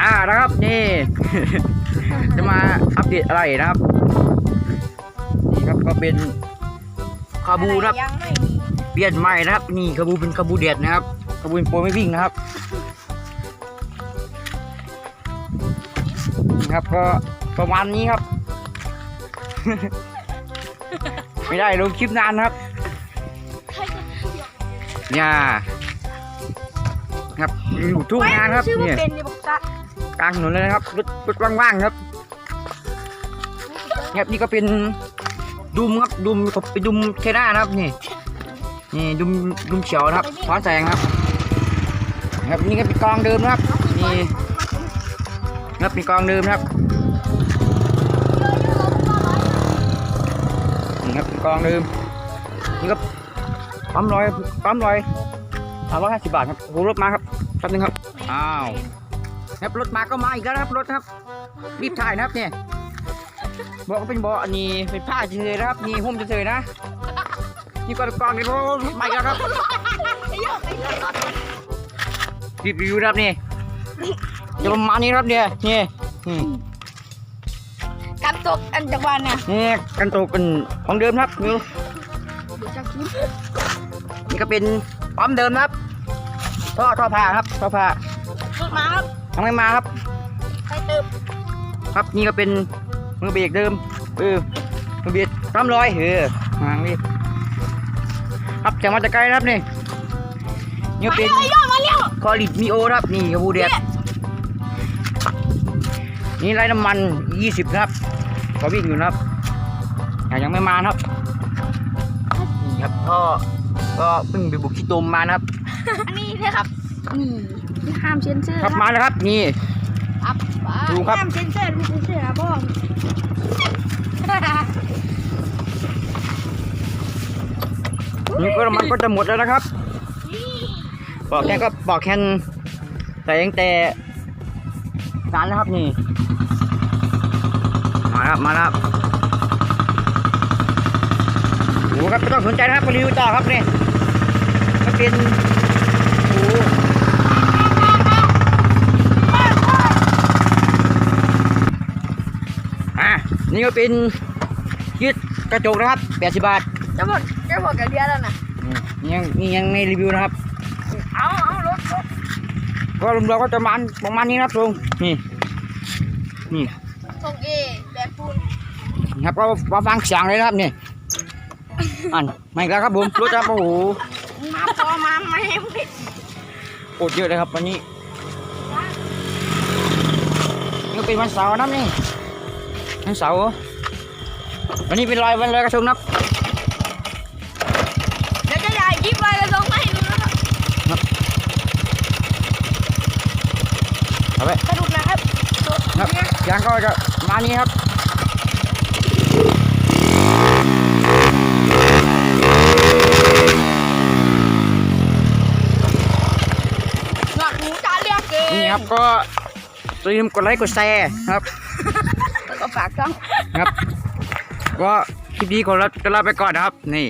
ครับนี่ จะมาอัปเดตอะไรนะครับ นี่ครับก็เป็นคาบูนะครับ ยังไม่มีเปลี่ยนใหม่นะครับ นี่คาบูเป็นคาบูเด็ดนะครับคาบูเป็นโปรไม่วิ่งนะครับนี่ครับก็ประมาณนี้ครับ ไม่ได้ลงคลิปนานนะครับเนี่ยครับอยู่ทุ่งนาครับชื่อว่าเนี่ย เป็นในบอกตะ กลางถนนเลยนะครับรถรถว่างๆครับครับนี่ก็เป็นดุมครับดุมเป็นดุมเคน่านะครับนี่นี่ดุมดุมเขียวนะครับฟ้าแสงครับครับนี่ก็เป็นกองเดิมนะครับนี่ครับเป็นกองเดิมนะครับนี่ครับเป็นกองเดิมนี่ก็ปั๊มร้อยปั๊มร้อยสามร้อยห้าสิบบาทครับโอ้โหรถมาครับแป๊บนึงครับอ้าว ครับรถมาก็มาอีกแล้วนะครับรถครับ รีบถ่ายนะครับเนี่ยบอกว่าเป็นบอกอันนี้เป็นผ้าเฉยๆนะครับนี่หุ้มเฉยๆนะนี่ก็เป็นกองนี่รถมาอีกแล้วครับรีบรีวิวนะครับนี่จะประมาณนี้ครับเนี่ยนี่นี่กันตกอันจังหวะเนี่ยนี่กันโตกเป็นของเดิมครับนี่เดี๋ยวจะคิดนี่ก็เป็นปั๊มเดิมนะครับท่อท่อผ้าครับท่อผ้ารถมาครับ ทำไมมาครับไปเติมครับนี่ก็เป็นมือเบรกเดิมเออมือเบรกซ้ำร้อยเออหางนี่ครับจากมาจากไกลนะครับนี่นี่ก็มาเป็นเร็วย่อมาเร็วคอลิดมีโอนะครับนี่กระบูเดียดนี่ไร้น้ำมัน 20นะครับ ก็วิ่งอยู่นะครับแต่ยังไม่มานะครับนี่ครับก็ก็เพิ่งไปบุกที่ตมมานะครับ อันนี้นะครับ นี่ที่ห้ามเซ็นเซอร์ครับมาแล้วครับนี่ครับดูครับห้ามเซ็นเซอร์ดูเซ็นเซอร์นะพ่อนี่ก็น้ำมันก็จะหมดแล้วนะครับบอกแค่ก็บอกแค่แต่ยังแต่นานนะครับนี่ มาแล้วมาแล้วโอ้ครับไม่ต้องสนใจนะครับไปรีวิวต่อครับนี่มันเป็นโอ้อะ นี่ก็เป็นยึดกระจกนะครับ80บาทจะหมดจะหมดกันเดียวแล้วนะนี่ยังนี่ยังไม่รีวิวนะครับ เอาเอารถรถก็รวมๆก็จะประมาณประมาณนี้นะครับลุงนี่ นี่ส่งเอแบบปูนนะครับก็มาฟังเสียงเลยนะครับนี่อันไม่แล้วครับผมรถครับโอ้โหมาพอมาไม่ให้ไม่โอดเยอะเลยครับวันนี้นี่เป็นวันเสาร์นะครับนี่ วันเสาร์วันนี้เป็นลอยวันลอยกระทงนะครับเดี๋ยวจะถ่ายคลิปไปแล้วส่งมาให้ดูนะครับเอาไปสนุกนะครับครับยางก็จะประมาณนี้ครับหนักหูตาเรียกเกินนี่ครับก็อย่าลืมกดไลค์กดแชร์ครับแล้วก็ ฝากช่อง ครับ ก็คลิปนี้ขอลาก็ลาไปก่อนนะครับ นี่